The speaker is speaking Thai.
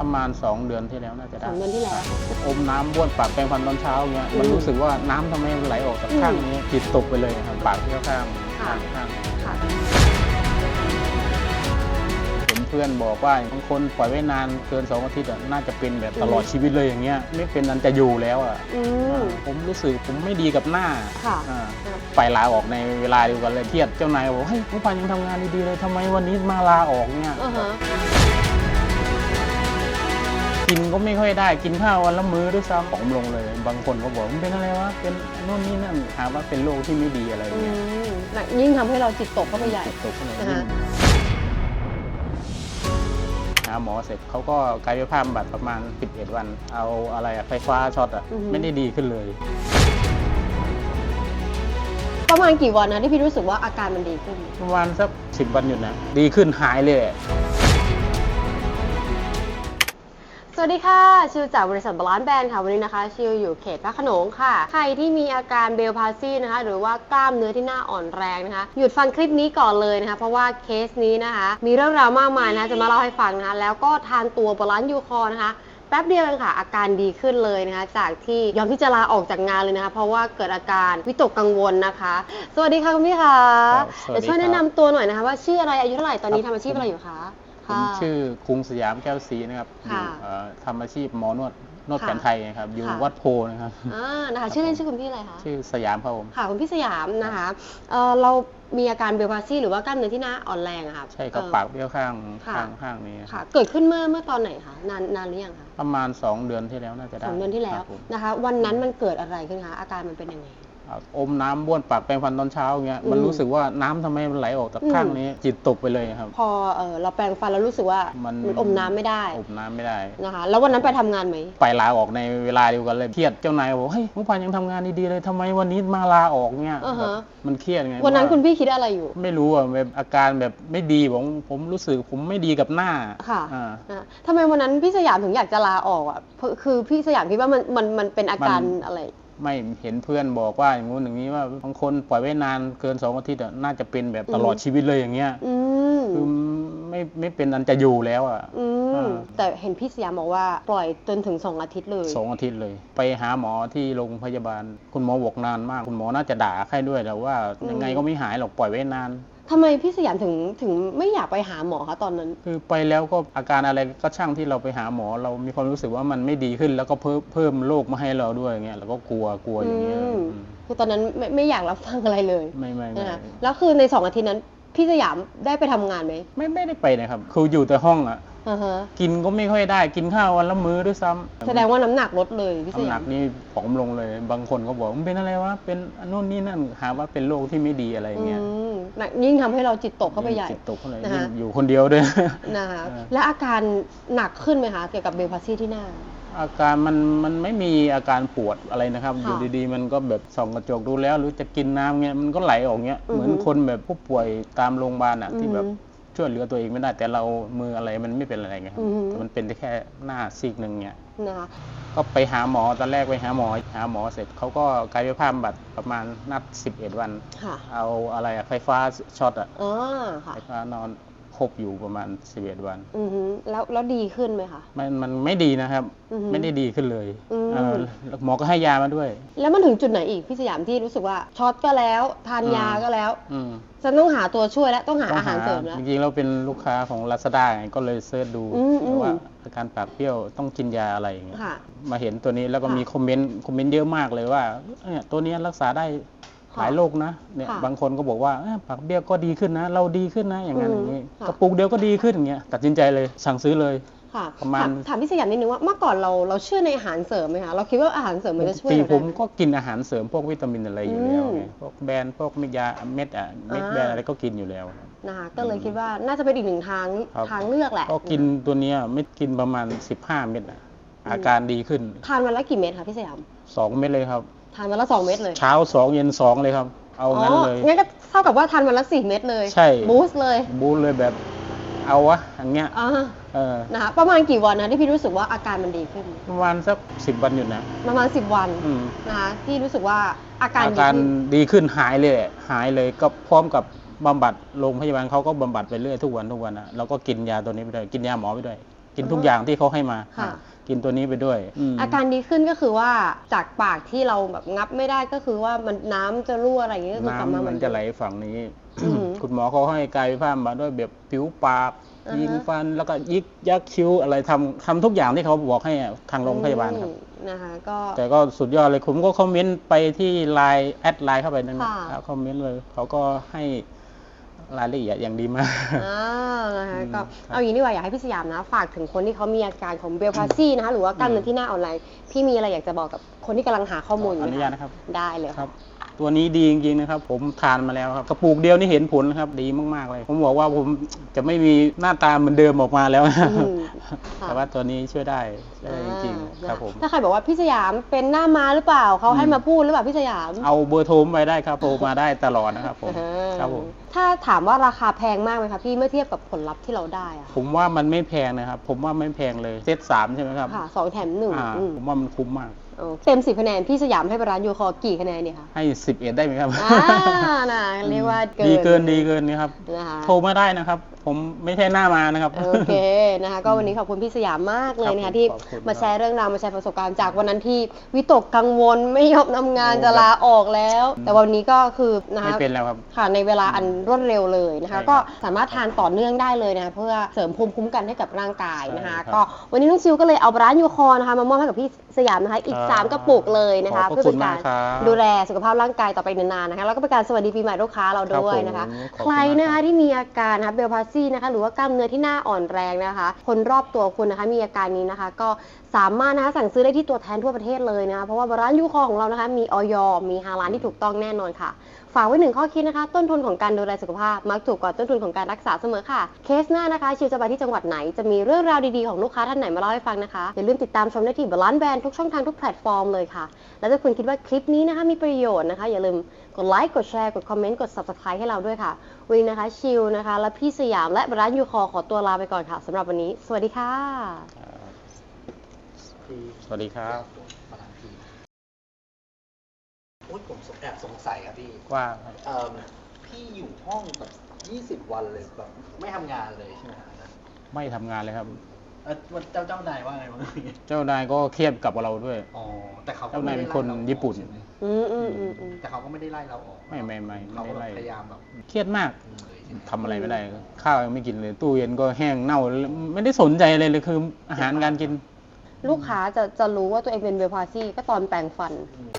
ประมาณ 2 เดือนที่แล้วน่าจะสได้องเดือนที่แล้ว อมน้ำบ้วนปากแปรงฟันตอนเช้าเงี้ยอืมมันรู้สึกว่าน้ำทำไมมันไหลออกจากอืมข้างนี้จิตตกไปเลยครับปากที่ข้างค่ะ ข้างข้างค่ะ เห็นเพื่อนบอกว่าบางคนปล่อยไว้นานเกิน2อาทิตย์อะน่าจะเป็นแบบตลอดชีวิตเลยอย่างเงี้ยไม่เป็นอันจะอยู่แล้วอะอืม ผมรู้สึกผมไม่ดีกับหน้าค่ะ อ่าครับไปลาออกในเวลาเดียวกันเลยเครียดเจ้านายบอกเฮ้ยผู้พันยังทำงานดีๆเลยทำไมวันนี้มาลาออกเนี่ย อ่าฮะ กินก็ไม่ค่อยได้กินข้าววันละมื้อด้วยซ้ำผอมลงเลย บางคนก็บอกมันเป็นอะไรวะเป็นนู่นนี่นั่นหาว่าเป็นโรคที่ไม่ดีอะไรอืเงี้ยมหนักยิ่งทำให้เราจิตตกเข้าไปใหญ่จิตตกเลยนะคะหาหมอเสร็จเขาก็กายภาพบำบัดประมาณ 11 วัน เอาอะไรอะไฟฟ้าช็อตอะอือฮึไม่ได้ดีขึ้นเลย ประมาณกี่วันนะที่พี่รู้สึกว่าอาการมันดีขึ้น ประมาณสักสิบวันอยู่นะ ดีขึ้นหายเลย สวัสดีค่ะ ชิวจากบริษัทบาลานซ์แบรนด์ค่ะ วันนี้นะคะ ชิวอยู่เขตพระโขนงค่ะ ใครที่มีอาการเบลพาซีนะคะ หรือว่ากล้ามเนื้อที่หน้าอ่อนแรงนะคะ หยุดฟังคลิปนี้ก่อนเลยนะคะ เพราะว่าเคสนี้นะคะ มีเรื่องราวมากมายนะคะจะมาเล่าให้ฟังนะคะ แล้วก็ทานตัวบาลานซ์ยูคอนะคะแป๊บเดียวเองค่ะ อาการดีขึ้นเลยนะคะ จากที่ยอมที่จะลาออกจากงานเลยนะคะ เพราะว่าเกิดอาการวิตกกังวลนะคะ สวัสดีค่ะคุณพี่ค่ะครับสวัสดีเดี๋ยวช่วยครับแนะนำตัวหน่อยนะคะ ว่าชื่ออะไรอายุเท่าไหร่ตอนนี้ครับทำอาชีพอะไรอยู่คะ ผมค่ะชื่อกรุงสยามแก้วศรีนะครับอค่ะยู่เอ่อทำอาชีพหมอนวดนวดค่ะแผนไทยนะครับอยู่ค่ะวัดโพนะครับอ่านะคะชื่อเล่นชื่อคุณพี่อะไรคะชื่อสยามครับผมค่ะคุณพี่สยามนะคะเอ่อเรามีอาการเบลพาซีหรือว่ากล้ามเนื้อที่หน้าอ่อนแรงอะค่ะใช่ครับเอ่อปากเบี้ยวข้างค่ะข้างข้างนี้ค่ะ เกิดขึ้นเมื่อเมื่อตอนไหนคะนานนานหรือยังคะประมาณ 2 เดือนที่แล้วน่าจะได้สองเดือนที่แล้วครับผมนะคะ วันนั้นมันเกิดอะไรขึ้นคะอาการมันเป็นยังไง อ่าอมน้ำบ้วนปากแปรงฟันตอนเช้าเงี้ยอืมมันรู้สึกว่าน้ำทำไมมันไหลออกจากอืมข้างนี้ จิตตกไปเลยครับพอเออเราแปรงฟันแล้วรู้สึกว่ามันมันอมน้ำไม่ได้อมน้ำไม่ได้นะคะแล้ววันนั้นไปทำงานไหมไปลาออกในเวลาเดียวกันเลยเครียดเจ้านายบอกเฮ้ยผู้พันยังทำงานดีๆเลยทำไมวันนี้มาลาออกเนี่ยอ่าฮะแบบมันเครียดไงวันนั้นว่าคุณพี่คิดอะไรอยู่ ไม่รู้อะแบบอาการแบบไม่ดีผมผมรู้สึกผมไม่ดีกับหน้าค่ะอ่านะทำไมวันนั้นพี่สยามถึงอยากจะลาออกอะเพราะคือพี่สยามคิดว่ามันมันมันเป็นอาการมันอะไร ไม่เห็นเพื่อนบอกว่าอย่างงู้นอย่างนี้ว่าบางคนปล่อยไว้นานเกินสองอาทิตย์อะน่าจะเป็นแบบตลอดอืมชีวิตเลยอย่างเงี้ยอืมคือไม่ไม่เป็นอันจะอยู่แล้วอะอือ่ามแต่เห็นพี่สยามบอกว่าปล่อยจนถึงสองอาทิตย์เลยสองอาทิตย์เลย ไปหาหมอที่โรงพยาบาล คุณหมอบอกนานมาก คุณหมอน่าจะด่าใครด้วยแต่ว่าอืมยังไงก็ไม่หายหรอกปล่อยไว้นาน ทำไมพี่สยามถึงถึงไม่อยากไปหาหมอคะตอนนั้น คือไปแล้วก็อาการอะไรก็ช่างที่เราไปหาหมอ เรามีความรู้สึกว่ามันไม่ดีขึ้น แล้วก็เพิ่มเพิ่มโรคมาให้เราด้วยอย่างเงี้ยเราก็กลัวกลัวอย่างเงี้ยอืม อืมคือตอนนั้นไม่ไม่อยากรับฟังอะไรเลยไม่ไม่ไม่นะคะแล้วคือในสองอาทิตย์นั้น พี่สยามได้ไปทำงานไหม ไม่ไม่ได้ไปนะครับ คืออยู่แต่ห้องอะ อ่าฮะกินก็ไม่ค่อยได้กินข้าววันละมื้อด้วยซ้ำแสดงว่าน้ำหนักลดเลยพี่สน้ำหยานัมกนี่ผอมลงเลย บางคนก็บอกมันเป็นอะไรวะเป็นนู่นนี่นั่นหาว่าเป็นโรคที่ไม่ดีอะไรอย่างเงี้ยอืมหนักยิ่งทำให้เราจิตตกเข้าไปใหญ่ จิตตกเข้าไปนะคะ ยิ่งอยู่คนเดียวด้วย นะคะเออ และอาการหนักขึ้นไหมคะเกี่ยวกับเบลพาซีที่หน้า อาการมันมันไม่มีอาการปวดอะไรนะครับ ค่ะอยู่ดีๆ มันก็แบบส่องกระจกดูแล้ว หรือจะกินน้ำเงี้ยมันก็ไหลออกเงี้ยอือฮึเหมือนคนแบบผู้ป่วยตามโรงพยาบาลอะอือฮึที่แบบ ช่วยเหลือตัวเองไม่ได้แต่เรามืออะไรมันไม่เป็นอะไรไงครับอือฮึแต่มันเป็นแค่หน้าซีกหนึ่งเงี้ยนะคะก็ไปหาหมอตอนแรกไปหาหมอ หาหมอเสร็จเขาก็กายภาพบำบัดประมาณนัด11 วันค่ะเอาอะไรอะไฟฟ้าช็อตอะอ่าค่ะไฟฟ้านอน ครบอยู่ประมาณ 11 วัน อือฮึแล้วแล้วดีขึ้นไหมคะ มันมันไม่ดีนะครับ อือฮึ ไม่ได้ดีขึ้นเลยอืม เออแล้วหมอก็ให้ยามาด้วย แล้วมันถึงจุดไหนอีกพี่สยามที่รู้สึกว่าช็อตก็แล้ว ทานยาก็แล้ว อืมฉันต้องหาตัวช่วยแล้วต้องหาต้งอาหารเสริมแล้ว จริงๆเราเป็นลูกค้าของลาซาด้าไงก็เลยเสิร์ชดูอืมอืม ว่าอาการปากเปรี้ยวต้องกินยาอะไรอย่างเงี้ย ค่ะ มาเห็นตัวนี้แล้วก็ค่ะ มีคอมเมนต์คอมเมนต์เยอะมากเลยว่าเนี่ยตัวเนี้ยรักษาได้ค่ะ หลายโรคนะเนี่ยค่ะบางคนก็บอกว่าเอ้ยปากเบี้ยวก็ดีขึ้นนะ เราดีขึ้นนะอย่างนั้นอือมย่างนี้ค่ะกระปุกเดียวก็ดีขึ้นอย่างเงี้ยตัดสินใจเลยสั่งซื้อเลยค่ะประมาณถถามพี่สยามนิดนึงว่าเมื่อก่อนเราเราเชื่อในอาหารเสริมไหมคะเราคิดว่าอาหารเสริมมันจะช่วยปีเราผได้มไหมก็กินอาหารเสริมพวกวิตามินอะไรอยู่แล้วอืมไงพวกแบรนด์พวกเม็ดยาเม็ดอะเม็ดอ่าแบรนด์อะไรก็กินอยู่แล้วนะคะก็เลยคิดว่าน่าจะเป็นอีกหนึ่งทางครับทางเลือกแหละก็กินตัวเนี้ยเม็ดกินประมาณ 15 เม็ดอะอาการดีขึ้นทานวันละกี่เม็ดคะพี่สยาม2เม็ดเลยครับ ทานวันละสองเม็ดเลย เช้า2เย็น2เลยครับ เอางั้นเลย งั้นก็เท่ากับว่าทานวันละสี่เม็ดเลยใช่ บูสต์เลย บูทเลยแบบ เอาวะอย่างเงี้ยอ่าเออนะคะประมาณกี่วันนะที่พี่รู้สึกว่าอาการมันดีขึ้น ประมาณสักสิบวันอยู่นะประมาณสิบวันอืมนะคะที่รู้สึกว่าอาการอาดีการขึ้นดีขึ้นหายเลยอะหายเลยก็พร้อมกับบำบัดโรงพยาบาลเขาก็บำบัดไปเรื่อยทุกวันทุกวันอะเราก็กินยาตัวนี้ไปด้วยกินยาหมอไปด้วย กินทุกอย่างที่เขาให้มาค่ะ กินตัวนี้ไปด้วยมอาการดีขึ้นก็คือว่าจากปากที่เราแบบงับไม่ได้ก็คือว่ามันน้ำจะรั่วอะไรอย่างเงี้ยก็คือกลับมาเหมืน้ำมัอนนจะไหลฝั่งนี้ อืม คุณหมอเขาให้กายภาพมาด้วยแบบผิวปากอ่าฮะ ยิงฟันแล้วก็ยิกยักคิ้วอะไรทำทำทุกอย่างที่เขาบอกให้ทางโรงพยาบาลครับ อืมนะคะก็ แต่ก็สุดยอดเลยผมก็คอมเมนต์ไปที่ไลน์แอดไลน์เข้าไปนั่นค่ะ ครับคอมเมนต์เลยเขาก็ให้ รายละเอียดอย่างดีมาก อ่านะคะอืมก็ครับเอาอย่างนี้ดีกว่าอยากให้พี่สยามนะ ฝากถึงคนที่เขามีอาการของเบลพาซี่นะคะหรือว่ากล้ามเนื้อที่หน้าอ่อนแรงพี่มีอะไรอยากจะบอกกับคนที่กำลังหาข้อมูลอยู่อไหมนุญาตนะครับ ได้เลยครับ ตัวนี้ดีจริงๆนะครับ ผมทานมาแล้วครับกระปุกเดียวนี่เห็นผลครับดีมากๆเลย ผมบอกว่าผมจะไม่มีหน้าตาเหมือนเดิมออกมาแล้วอืมค่ะแต่ว่าตัวนี้ช่วยได้ช่วยได้จริงๆอ่าครับผม ถ้าใครบอกว่าพี่สยามเป็นหน้าม้าหรือเปล่าเขาให้อืมมาพูดหรือเปล่าพี่สยาม เอาเบอร์โทรผมไปได้ครับโทรมาได้ตลอดนะครับผมอ่าครับผม ถ้าถามว่าราคาแพงมากไหมคะพี่เมื่อเทียบกับผลลัพธ์ที่เราได้อะผมว่ามันไม่แพงนะครับ ผมว่าไม่แพงเลยเซตสามใช่ไหมครับค่ะสองแถมหนึ่งอ่าอืมผมว่ามันคุ้มมาก โอเคเต็มสิบคะแนน พี่สยามให้ร้านยูคอกี่คะแนนเนี่ยคะให้สิบเอ็ดได้ไหมครับอ่านะเรียกว่าเกินดีเกินดีเกินนะครับ นะคะ โทรมาได้นะครับ ผมไม่ใช่หน้ามานะครับ โอเคนะคะก็วันนี้ขอบคุณพี่สยามมากเลยนะครัคะบที่ขอบคุณมาครับแชร์เรื่องราวมาแชร์ประสบการณ์จากวันนั้นที่วิตกกังวลไม่ยอมทำงานโอ้จะลาออกแล้ว แต่วันนี้ก็คือนะไม่คะเป็นแล้วครับค่ะในเวลาอันรวดเร็วเลยนะคะใช่ครับก็สามารถทานต่อเนื่องได้เลยนะคะเพื่อเสริมภูมิคุ้มกันให้กับร่างกายนะคะใช่ครับก็วันนี้น้องซิวก็เลยเอาร้านยูคอนะคะมามอบให้กับพี่สยามนะคะอีกครับ3กระปุกเลยนะคะขอบพระเพื่อเป็นการคุณมากครับดูแลสุขภาพร่างกายต่อไปนานๆนะคะแล้วก็เป็นการสวัสดีปีใหม่ลูกค้าเราด้วยนะคะครับผมขอบคุณใครนะมากครัคะบที่มีอาการนะคะเบลพาซี่นะคะหรือว่ากล้ามเนื้อที่หน้าอ่อนแรงนะคะ คนรอบตัวคุณนะคะมีอาการนี้นะคะ ก็สามารถนะคะสั่งซื้อได้ที่ตัวแทนทั่วประเทศเลยนะคะเพราะว่าร้านยูคอของเรานะคะมีออยมีฮาลานที่ถูกต้องแน่นอนค่ะฝากไว้หนึ่งข้อคิดนะคะ ต้นทุนของการดูแลสุขภาพมักถูกกว่าต้นทุนของการรักษาเสมอค่ะ เคสหน้านะคะ ชิวจะไปที่จังหวัดไหน จะมีเรื่องราวดีๆของลูกค้าท่านไหนมาเล่าให้ฟังนะคะ อย่าลืมติดตามชมได้ที่บลานแบรนด์ทุกช่องทางทุกแพลตฟอร์มเลยค่ะ แล้วถ้าคุณคิดว่าคลิปนี้นะคะมีประโยชน์นะคะ อย่าลืมกดไลค์กดแชร์กดคอมเมนต์กด subscribe ให้เราด้วยค่ะวันนะคะชิวนะคะ และพี่สยามและบร้านยูคอขอตัวลาไปก่อนค่ะสำหรับวันนี้ สวัสดีค่ะ สวัสดีครับ มาทางทีโอ๊ยผมแอบสงสัยครับพี่ว่าเอิ่มพี่อยู่ห้องแบบ20 วันเลยแบบไม่ทำงานเลยใช่ไหมฮะไม่ทำงานเลยครับ เอ่อวันเจ้าเจ้านายว่าไงบ้างเจ้านายก็เครียดกับเราด้วย อ๋อแต่เขาก็เจ้านายไม่เป็ได้นคนไล่ราออกญี่ปุ่น ใช่ไหมอืมอืมอืมอืมแต่เขาก็ไม่ได้ไล่เราออกไม่ไม่ไม่ไม่เขาได้ก็ไล่พยายามแบบเครียดมากเลยใช่ไหมทำอะไรไม่ได้ข้าวยังไม่กินเลย ตู้เย็นก็แห้งเน่าไม่ได้สนใจเลยเลยคืออาหารการกิน ลูกค้าจะจะรู้ว่าตัวเองเป็นเบลพาซี่ก็ตอนแปรงฟัน อืม